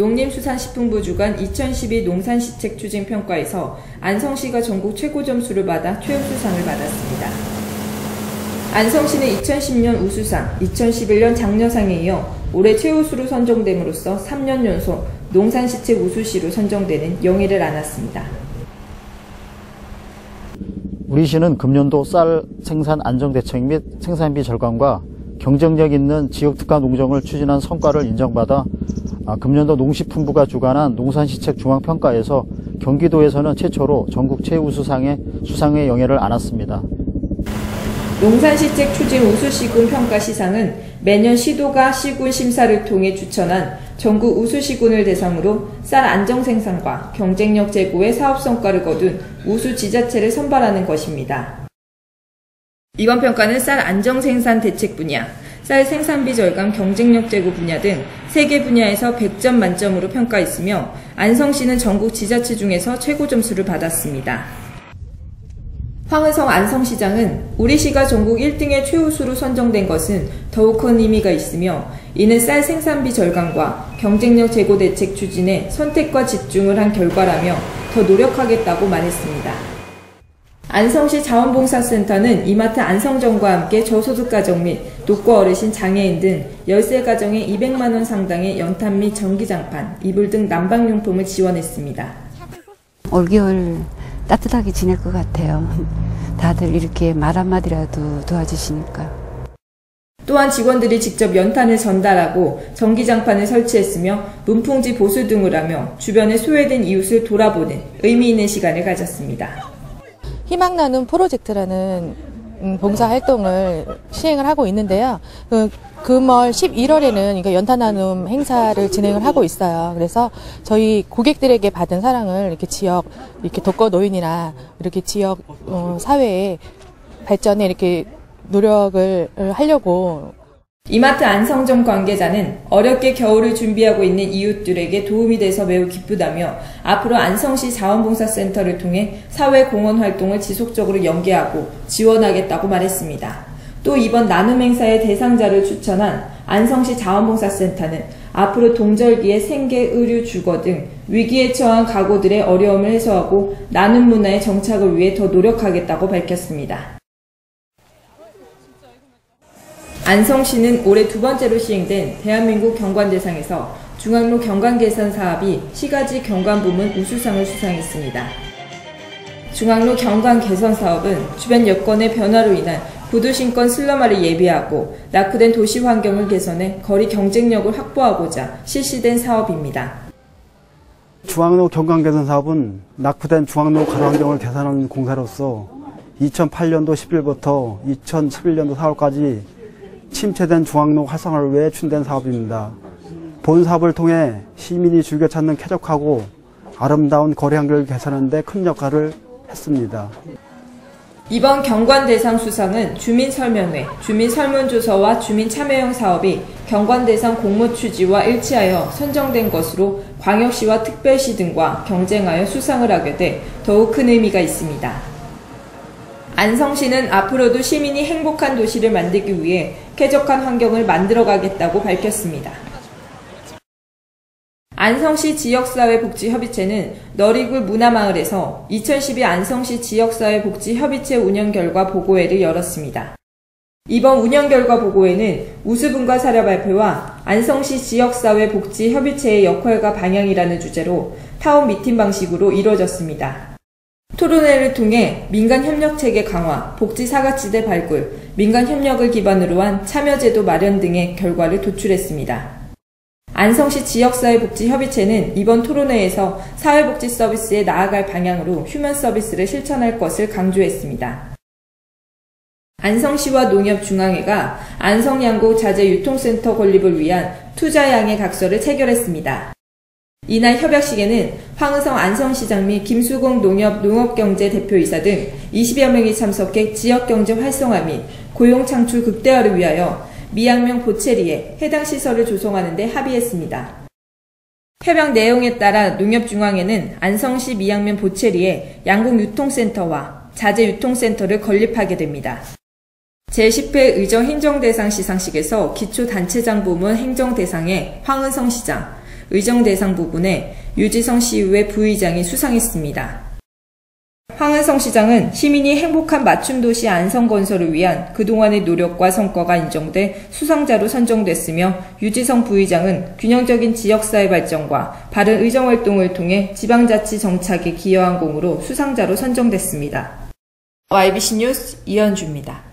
농림수산식품부 주관 2012 농산시책 추진 평가에서 안성시가 전국 최고 점수를 받아 최우수상을 받았습니다. 안성시는 2010년 우수상, 2011년 장려상에 이어 올해 최우수로 선정됨으로써 3년 연속 농산시책 우수시로 선정되는 영예를 안았습니다. 우리 시는 금년도 쌀 생산 안정 대책 및 생산비 절감과 경쟁력 있는 지역 특화 농정을 추진한 성과를 인정받아 아, 금년도 농식품부가 주관한 농산시책 중앙평가에서 경기도에서는 최초로 전국 최우수상의 수상의 영예를 안았습니다. 농산시책 추진 우수시군 평가 시상은 매년 시도가 시군 심사를 통해 추천한 전국 우수시군을 대상으로 쌀 안정 생산과 경쟁력 제고의 사업 성과를 거둔 우수 지자체를 선발하는 것입니다. 이번 평가는 쌀 안정 생산 대책 분야, 쌀 생산비 절감 경쟁력 제고 분야 등 3개 분야에서 100점 만점으로 평가했으며 안성시는 전국 지자체 중에서 최고 점수를 받았습니다. 황은성 안성시장은 우리 시가 전국 1등의 최우수로 선정된 것은 더욱 큰 의미가 있으며 이는 쌀 생산비 절감과 경쟁력 제고 대책 추진에 선택과 집중을 한 결과라며 더 노력하겠다고 말했습니다. 안성시 자원봉사센터는 이마트 안성정과 함께 저소득 가정 및 독거 어르신 장애인 등 13가정에 200만 원 상당의 연탄 및 전기장판, 이불 등 난방용품을 지원했습니다. 올겨울 따뜻하게 지낼 것 같아요. 다들 이렇게 말 한마디라도 도와주시니까. 또한 직원들이 직접 연탄을 전달하고 전기장판을 설치했으며 문풍지 보수 등을 하며 주변에 소외된 이웃을 돌아보는 의미 있는 시간을 가졌습니다. 희망 나눔 프로젝트라는 음, 봉사 활동을 시행을 하고 있는데요. 그 금월 11월에는 그러니까 연탄 나눔 행사를 진행을 하고 있어요. 그래서 저희 고객들에게 받은 사랑을 이렇게 지역 이렇게 독거 노인이나 이렇게 지역 어, 사회의 발전에 이렇게 노력을 하려고 이마트 안성점 관계자는 어렵게 겨울을 준비하고 있는 이웃들에게 도움이 돼서 매우 기쁘다며 앞으로 안성시 자원봉사센터를 통해 사회 공헌 활동을 지속적으로 연계하고 지원하겠다고 말했습니다. 또 이번 나눔 행사의 대상자를 추천한 안성시 자원봉사센터는 앞으로 동절기에 생계, 의류, 주거 등 위기에 처한 가구들의 어려움을 해소하고 나눔 문화의 정착을 위해 더 노력하겠다고 밝혔습니다. 안성시는 올해 두 번째로 시행된 대한민국 경관대상에서 중앙로 경관개선 사업이 시가지 경관부문 우수상을 수상했습니다. 중앙로 경관 개선 사업은 주변 여건의 변화로 인한 구두신권 슬럼화를 예비하고 낙후된 도시 환경을 개선해 거리 경쟁력을 확보하고자 실시된 사업입니다. 중앙로 경관 개선 사업은 낙후된 중앙로 가로 환경을 개선하는 공사로서 2008년도 10일부터 2011년도 4월까지 침체된 중앙로 활성화를 위해 추진된 사업입니다. 본 사업을 통해 시민이 즐겨 찾는 쾌적하고 아름다운 거리 환경을 개선하는 데 큰 역할을 했습니다. 이번 경관 대상 수상은 주민 설명회, 주민 설문조서와 주민 참여형 사업이 경관 대상 공모 취지와 일치하여 선정된 것으로 광역시와 특별시 등과 경쟁하여 수상을 하게 돼 더욱 큰 의미가 있습니다. 안성시는 앞으로도 시민이 행복한 도시를 만들기 위해 쾌적한 환경을 만들어가겠다고 밝혔습니다. 안성시 지역사회복지협의체는 너리굴 문화마을에서 2012 안성시 지역사회복지협의체 운영 결과 보고회를 열었습니다. 이번 운영 결과 보고회는 우수분과 사례 발표와 안성시 지역사회복지협의체의 역할과 방향이라는 주제로 타운 미팅 방식으로 이루어졌습니다. 토론회를 통해 민간 협력 체계 강화, 복지 사각지대 발굴, 민간 협력을 기반으로 한 참여제도 마련 등의 결과를 도출했습니다. 안성시 지역사회복지협의체는 이번 토론회에서 사회복지 서비스에 나아갈 방향으로 휴먼 서비스를 실천할 것을 강조했습니다. 안성시와 농협중앙회가 안성양고 자재 유통센터 건립을 위한 투자양의 각서를 체결했습니다. 이날 협약식에는 황은성 안성시장 및 김수공 농협 농업경제 대표이사 등 20여 명이 참석해 지역경제 활성화 및 고용 창출 극대화를 위하여 미양명 보체리에 해당 시설을 조성하는 데 합의했습니다. 협약 내용에 따라 농협중앙회는 안성시 미양면 보체리에 양국유통센터와 자재유통센터를 건립하게 됩니다. 제10회 의정 행정대상 시상식에서 기초단체장 부문 행정대상에 황은성 시장, 의정 대상 부분에 유지성 시의회 부의장이 수상했습니다. 황은성 시장은 시민이 행복한 맞춤 도시 안성 건설을 위한 그동안의 노력과 성과가 인정돼 수상자로 선정됐으며 유지성 부의장은 균형적인 지역사회 발전과 바른 의정 활동을 통해 지방자치 정착에 기여한 공으로 수상자로 선정됐습니다. YBC 뉴스 이현주입니다.